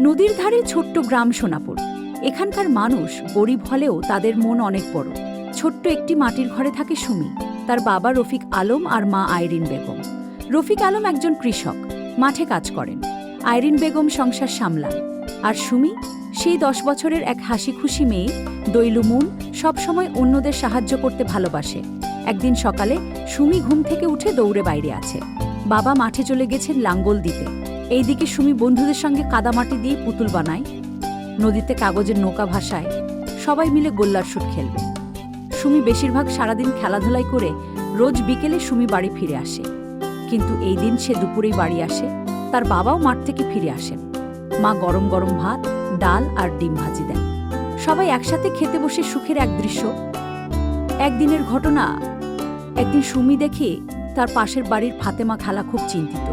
নদীর ধারে ছোট্ট গ্রাম সোনাপুর। এখানকার মানুষ গরিব হলেও তাদের মন অনেক বড়। ছোট্ট একটি মাটির ঘরে থাকে সুমি, তার বাবা রফিক আলম আর মা আইরিন বেগম। রফিক আলম একজন কৃষক, মাঠে কাজ করেন। আইরিন বেগম সংসার সামলান। আর সুমি, সেই দশ বছরের এক হাসি খুশি মেয়ে দৈলুমুন সবসময় অন্যদের সাহায্য করতে ভালোবাসে। একদিন সকালে সুমি ঘুম থেকে উঠে দৌড়ে বাইরে আছে। বাবা মাঠে চলে গেছেন লাঙ্গল দিতে। এইদিকে সুমি বন্ধুদের সঙ্গে কাদামাটি দিয়ে পুতুল বানায়, নদীতে কাগজের নৌকা ভাসায়, সবাই মিলে গোল্লার শুট খেলবে। সুমি বেশিরভাগ সারাদিন খেলাধুলাই করে রোজ বিকেলে সুমি বাড়ি ফিরে আসে। কিন্তু এই দিন সে দুপুরেই বাড়ি আসে, তার বাবাও মাঠ থেকে ফিরে আসেন। মা গরম গরম ভাত, ডাল আর ডিম ভাজি দেন। সবাই একসাথে খেতে বসে সুখের এক দৃশ্য। একদিনের ঘটনা, একদিন সুমি দেখে তার পাশের বাড়ির ফাতেমা খালা খুব চিন্তিত।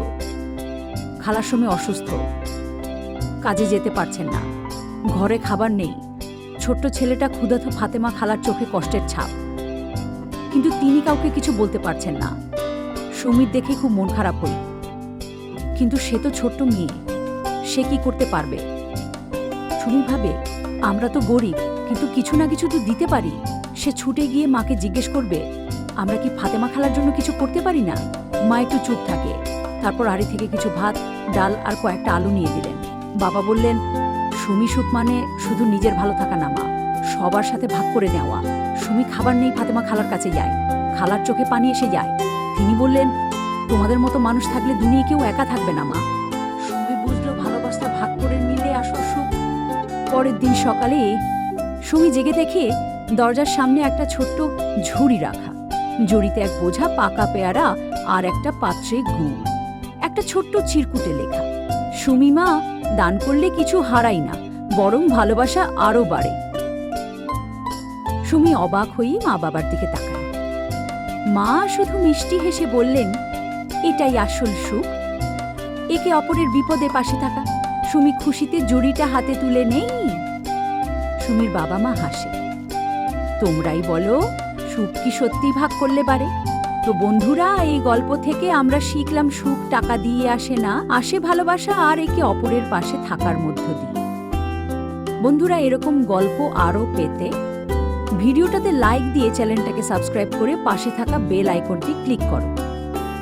খালার সময় অসুস্থ। কাজে যেতে পারছেন না। ঘরে খাবার নেই। ছোট্ট ছেলেটা ক্ষুধাত ফাতেমা খালার চোখে কষ্টের ছাপ। কিন্তু তিনি কাউকে কিছু বলতে পারছেন না। সুমির দেখে খুব মন খারাপ হই কিন্তু সে তো ছোট্ট মেয়ে। সে কি করতে পারবে? সুমি ভাবে, আমরা তো গরিব, কিন্তু কিছু না কিছু তো দিতে পারি। সে ছুটে গিয়ে মাকে জিজ্ঞেস করবে, আমরা কি ফাতেমা খালার জন্য কিছু করতে পারি না? মা একটু চুপ থাকে তারপর আড়ি থেকে কিছু ভাত, ডাল আর কয়েকটা আলু নিয়ে দিলেন। বাবা বললেন, সুমি সুখ মানে শুধু নিজের ভালো থাকা না, মা। সবার সাথে ভাগ করে নেওয়া। সুমি খাবার নেই, ফাতেমা খালার কাছে যায়। খালার চোখে পানি এসে যায়। তিনি বললেন, তোমাদের মতো মানুষ থাকলে দুনিয়া কেউ একা থাকবে না, মা। সুমি বুঝলো ভালোবাসা ভাগ করে নিলে আসল সুখ। পরের দিন সকালে সুমি জেগে দেখে দরজার সামনে একটা ছোট্ট ঝুড়ি রাখা। ঝুড়িতে এক বোঝা পাকা পেয়ারা আর একটা পাত্রে গুড় একটা ছোট্ট চিরকুটে লেখা। সুমি মা দান করলে কিছু হারাই না, বরং ভালোবাসা আরও বাড়ে। সুমি অবাক হয়ে মা বাবার দিকে তাকায়। মা শুধু মিষ্টি হেসে বললেন, এটাই আসল সুখ। একে অপরের বিপদে পাশে থাকা। সুমি খুশিতে জুড়িটা হাতে তুলে নেই। সুমির বাবা মা হাসে। তোমরাই বলো, সুখ কি সত্যি ভাগ করলে পারে তো বন্ধুরা, এই গল্প থেকে আমরা শিখলাম সুখ টাকা দিয়ে আসে না, আসে ভালোবাসা আর একে অপরের পাশে থাকার মধ্য দিয়ে। বন্ধুরা, এরকম গল্প আরও পেতে ভিডিওটাতে লাইক দিয়ে চ্যানেলটাকে সাবস্ক্রাইব করে পাশে থাকা বেল আইকনটি ক্লিক করো।